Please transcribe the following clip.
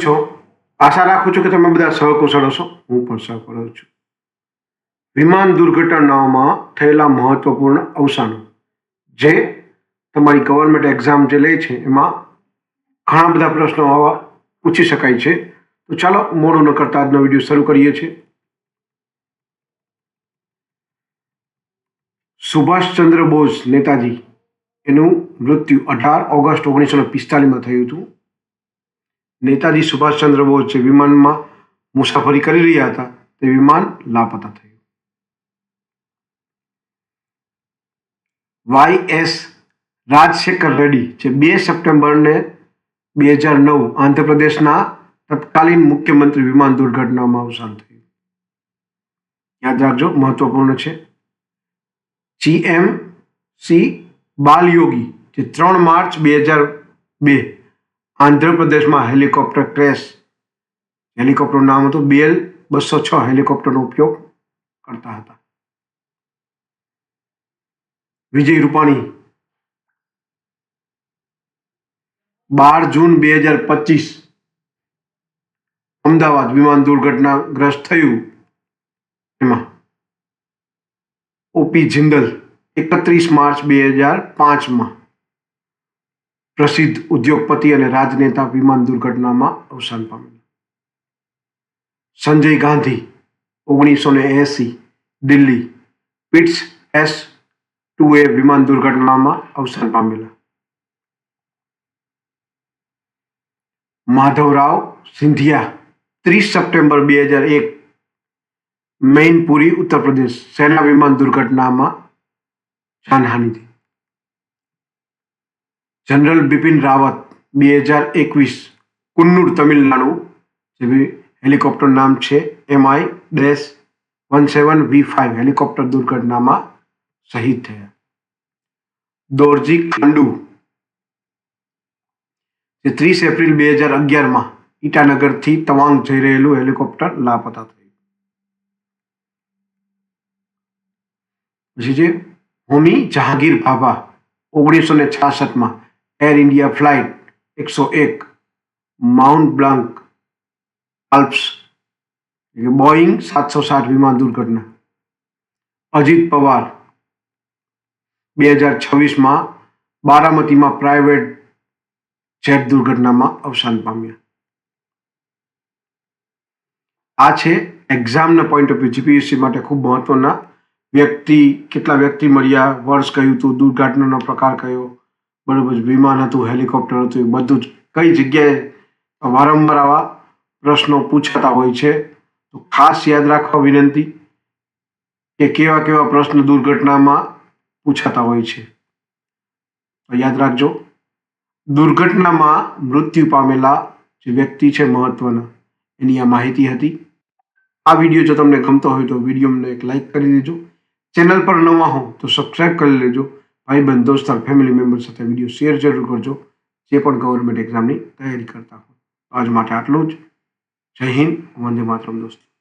છો આશા રાખું છું કે તમે બધા સહકુશળ હશો. હું પણ સહકુશળ છું. વિમાન દુર્ઘટનાઓમાં થયેલા મહત્વપૂર્ણ અવસાનો, જે તમારી ગવર્મેન્ટ એક્ઝામ જે લે છે, એમાં ઘણા બધા પ્રશ્નો આવા પૂછી શકાય છે. તો ચાલો, મોડું ન કરતા આજનો વીડિયો શરૂ કરીએ છીએ. સુભાષચંદ્ર બોઝ નેતાજી, એનું મૃત્યુ અઢાર ઓગસ્ટ ઓગણીસો પિસ્તાલીસમાં થયું હતું. નેતાજી સુભાષચંદ્ર બોઝ જે વિમાનમાં મુસાફરી કરી રહ્યા હતા, તે વિમાન લાપતા થયું. વાય એસ રાજશેખર રેડ્ડી જે બે સપ્ટેમ્બરને બે હજાર નવ આંધ્રપ્રદેશના તત્કાલીન મુખ્યમંત્રી વિમાન દુર્ઘટનામાં અવસાન થયું. યાદ રાખજો, મહત્વપૂર્ણ છે. જીએમ સી બાલયોગી જે ત્રણ માર્ચ બે હજાર બે આંધ્રપ્રદેશમાં હેલિકોપ્ટર ક્રેશ. હેલિકોપ્ટરનું નામ હતું બીએલ બસો છ હેલિકોપ્ટરનો ઉપયોગ કરતા હતા. વિજય રૂપાણી. બાર જૂન બે હજાર પચીસ અમદાવાદ વિમાન દુર્ઘટનાગ્રસ્ત થયું. એમાં ઓપી જિંદલ એકત્રીસ માર્ચ બે હજાર પાંચમાં પ્રસિદ્ધ ઉદ્યોગપતિ અને રાજનેતા વિમાન દુર્ઘટનામાં અવસાન પામેલા સંજય ગાંધી, ઓગણીસો ને એસી, Delhi, Pitts S two A વિમાન દુર્ઘટનામાં અવસાન પામેલા. માધવરાવ સિંધિયા, ત્રીસ સપ્ટેમ્બર બે હજાર એક મેઇનપુરી ઉત્તર પ્રદેશ, સેના વિમાન દુર્ઘટનામાં જાનહાનિ થઈ. જનરલ બિપિન રાવત, બે હજાર એકવીસ, કુન્નુર તમિલનાડુ, જે હેલિકોપ્ટર નામ છે MI dash one seven V five helicopter દુર્ઘટનામાં શહીદ થયા. દોરજી ખાંડુ, જે ત્રીસ એપ્રિલ બે હજાર અગિયારમાં ઈટાનગરથી તવાંગ જઈ રહેલું હેલિકોપ્ટર લાપતા થયું. પછી છે હોમી જહાંગીર ભાભા ઓગણીસો ને છાસઠમાં એર ઇન્ડિયા ફ્લાઇટ એકસો એક માઉન્ટ બ્લાન્ક આલ્પ્સ બોઈંગ સાતસો સાઠ વિમાન દુર્ઘટના અજીત પવાર બે હજાર છવ્વીસમાં બારામતીમાં પ્રાઇવેટ જેટ દુર્ઘટનામાં અવસાન પામ્યા આ છે એક્ઝામના પોઈન્ટ ઓફ વ્યૂ જીપીએસસી માટે ખૂબ મહત્વના વ્યક્તિ, કેટલા વ્યક્તિ મળ્યા વર્ષ કયું હતું, દુર્ઘટનાનો પ્રકાર કયો બરોબર વિમાન હતું, હેલિકોપ્ટર હતું, એ બધું જ. કઈ જગ્યાએ? વારંવાર આવા પ્રશ્નો પૂછાતા હોય છે. તો ખાસ યાદ રાખવા વિનંતી કે કેવા કેવા પ્રશ્ન દુર્ઘટનામાં પૂછાતા હોય છે. તો યાદ રાખજો, દુર્ઘટનામાં મૃત્યુ પામેલા જે વ્યક્તિ છે મહત્વના, એની આ માહિતી હતી. આ વીડિયો જો તમને ગમતો હોય તો વિડીયોને એક લાઈક કરી દેજો. ચેનલ પર નવા હો તો સબસ્ક્રાઈબ કરી લેજો. ભાઈબંધ, દોસ્તાર ફેમિલી મેમ્બર સાથે વીડિયો શેર જરૂર કરજો. જે પણ ગવર્મેન્ટ એક્ઝામની તૈયારી કરતા હોય. આજ માટે આટલું જ. જય હિન્દ. વંદે માતરમ, દોસ્તો.